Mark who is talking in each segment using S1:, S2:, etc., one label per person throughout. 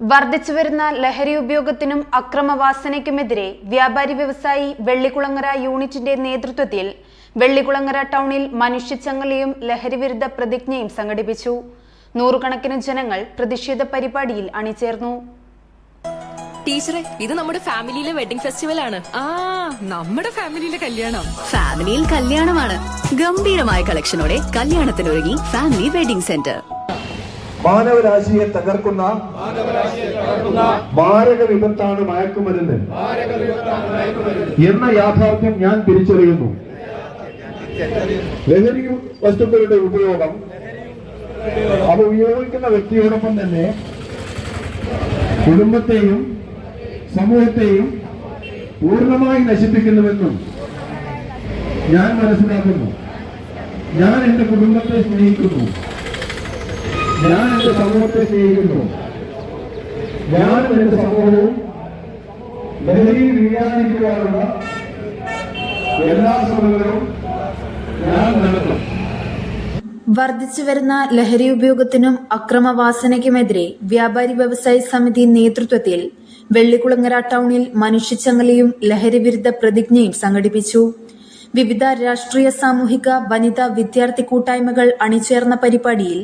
S1: വർദ്ധിച്ചുവരുന്ന ലഹരി ഉപയോഗത്തിനും അക്രമവാസനയ്ക്കുമെതിരെ വ്യാപാരി വ്യവസായി വെള്ളിക്കുളങ്ങര യൂണിറ്റിന്റെ നേതൃത്വത്തിൽ വെള്ളിക്കുളങ്ങര ടൗണിൽ മനുഷ്യച്ചങ്ങലയും ലഹരിവിരുദ്ധ പ്രതിജ്ഞയും സംഘടിപ്പിച്ചു. നൂറുകണക്കിന് ജനങ്ങൾ പ്രതിഷേധ പരിപാടിയിൽ അണിചേർന്നു.
S2: ടീച്ചറെ ഇത് നമ്മുടെ ഫാമിലിയിലെ വെഡിങ് ഫെസ്റ്റിവൽ ആണ്.
S3: ആ നമ്മുടെ ഫാമിലിയിലെ കല്യാണം.
S4: ഫാമിലിയിൽ കല്യാണമാണ്. ഗംഭീരമായ കളക്ഷനോടെ കല്യാണത്തിനൊരുങ്ങി ഫാമിലി വെഡിംഗ് സെന്റർ.
S5: മാനവരാശിയെ തകർക്കുന്ന മാരക വിപത്താണ് മയക്കുമരുന്ന്. എന്ന യാഥാർത്ഥ്യം ഞാൻ തിരിച്ചറിയുന്നു. ലഹരി വസ്തുക്കളുടെ ഉപയോഗം. അവ ഉപയോഗിക്കുന്ന വ്യക്തിയോടൊപ്പം തന്നെ കുടുംബത്തെയും സമൂഹത്തെയും പൂർണമായി നശിപ്പിക്കുന്നുവെന്നും ഞാൻ മനസ്സിലാക്കുന്നു. ഞാൻ എന്റെ കുടുംബത്തെ സ്നേഹിക്കുന്നു. ഞാൻ എന്റെ സമൂഹത്തെ സ്നേഹിക്കുന്നു. ഞാനും എന്റെ സമൂഹവും ഡൽഹിയിൽ വീഴാതിരിക്കുവാനുള്ള എല്ലാ ശ്രമങ്ങളും ഞാൻ നടത്തും.
S1: വർദ്ധിച്ചു വരുന്ന ലഹരി ഉപയോഗത്തിനും അക്രമവാസനയ്ക്കുമെതിരെ വ്യാപാരി വ്യവസായി സമിതി നേതൃത്വത്തിൽ വെള്ളിക്കുളങ്ങര ടൗണിൽ മനുഷ്യച്ചങ്ങലയും ലഹരിവിരുദ്ധ പ്രതിജ്ഞയും സംഘടിപ്പിച്ചു. വിവിധ രാഷ്ട്രീയ സാമൂഹിക വനിതാ വിദ്യാർത്ഥി കൂട്ടായ്മകൾ അണിചേർന്ന പരിപാടിയിൽ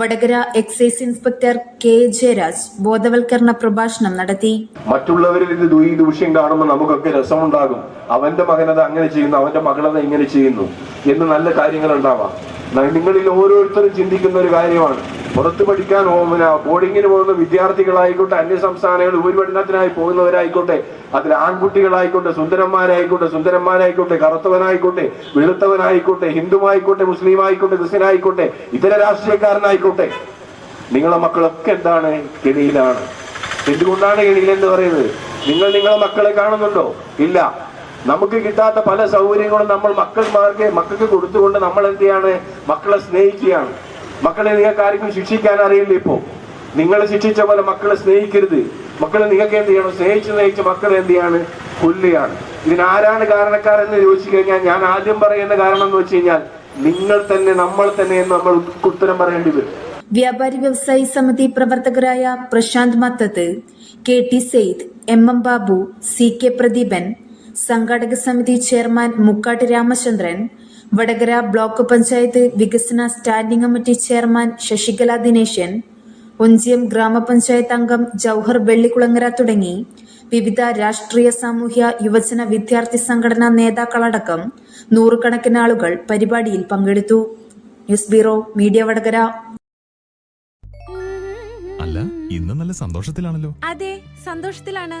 S1: Vadakara excise inspector K Jayaraj ബോധവൽക്കരണ പ്രഭാഷണം നടത്തി.
S6: മറ്റുള്ളവരിൽ ഇത് ദൂഷ്യം കാണുമ്പോൾ നമുക്കൊക്കെ രസമുണ്ടാകും. അവന്റെ മകനത് അങ്ങനെ ചെയ്യുന്നു അവന്റെ മകളത് ഇങ്ങനെ ചെയ്യുന്നു എന്ന് നല്ല കാര്യങ്ങൾ ഉണ്ടാവാം. നിങ്ങളിൽ ഓരോരുത്തരും ചിന്തിക്കുന്ന ഒരു കാര്യമാണ്. പുറത്ത് പഠിക്കാൻ പോകുന്ന ബോർഡിങ്ങിന് പോകുന്ന വിദ്യാർത്ഥികളായിക്കോട്ടെ അന്യ സംസ്ഥാനങ്ങൾ ഉപരിപഠനത്തിനായി പോകുന്നവരായിക്കോട്ടെ അതിൽ ആൺകുട്ടികളായിക്കോട്ടെ സുന്ദരന്മാരായിക്കോട്ടെ സുന്ദരന്മാരായിക്കോട്ടെ കറുത്തവനായിക്കോട്ടെ വെളുത്തവനായിക്കോട്ടെ ഹിന്ദുവായിക്കോട്ടെ മുസ്ലിം ആയിക്കോട്ടെ ക്രിസ്ത്യനായിക്കോട്ടെ ഇതര രാഷ്ട്രീയക്കാരനായിക്കോട്ടെ. നിങ്ങളെ മക്കളൊക്കെ എന്താണ് കെണിയിലാണ്. എന്തുകൊണ്ടാണ് കെണിയിലെന്ന് പറയുന്നത്? നിങ്ങൾ നിങ്ങളെ മക്കളെ കാണുന്നുണ്ടോ? ഇല്ല. നമുക്ക് കിട്ടാത്ത പല സൗകര്യങ്ങളും നമ്മൾ മക്കൾമാർക്ക് മക്കൾക്ക് കൊടുത്തുകൊണ്ട് നമ്മൾ എന്ത് ചെയ്യാണ്? മക്കളെ സ്നേഹിക്കുകയാണ്. മക്കളെ നിങ്ങൾക്ക് ആർക്കും ശിക്ഷിക്കാൻ അറിയില്ല ഇപ്പോ. നിങ്ങൾ ശിക്ഷിച്ച പോലെ മക്കളെ സ്നേഹിക്കരുത്. മക്കളെ നിങ്ങൾക്ക് എന്ത് ചെയ്യണം? സ്നേഹിച്ച് സ്നേഹിച്ച് മക്കളെ എന്ത് ചെയ്യാണ്? കൊല്ലുകയാണ്. ഇതിനാരാണ് കാരണക്കാരെന്ന് ചോദിച്ചു കഴിഞ്ഞാൽ ഞാൻ ആദ്യം പറയുന്ന കാരണം എന്ന് വെച്ച് കഴിഞ്ഞാൽ നിങ്ങൾ തന്നെ നമ്മൾ തന്നെ എന്ന് നമ്മൾ ഉത്തരം പറയേണ്ടി വരും.
S1: വ്യാപാരി വ്യവസായി സമിതി പ്രവർത്തകരായ Prasanth Mathath K T Sayed M M Babu C K Pradeepan സംഘാടക സമിതി ചെയർമാൻ മുക്കാട്ട് രാമചന്ദ്രൻ വടകര ബ്ലോക്ക് പഞ്ചായത്ത് വികസന standing committee chairman Sasikala Dineshan Onchiyam ഗ്രാമപഞ്ചായത്ത് അംഗം ജൌഹർ വെള്ളിക്കുളങ്ങര തുടങ്ങി വിവിധ രാഷ്ട്രീയ സാമൂഹ്യ യുവജന വിദ്യാർത്ഥി സംഘടനാ നേതാക്കളടക്കം നൂറുകണക്കിന് ആളുകൾ പരിപാടിയിൽ പങ്കെടുത്തു. News bureau media Vadakara.
S7: അല്ല ഇന്ന് നല്ല സന്തോഷത്തിലാണല്ലോ.
S3: അതെ സന്തോഷത്തിലാണ്.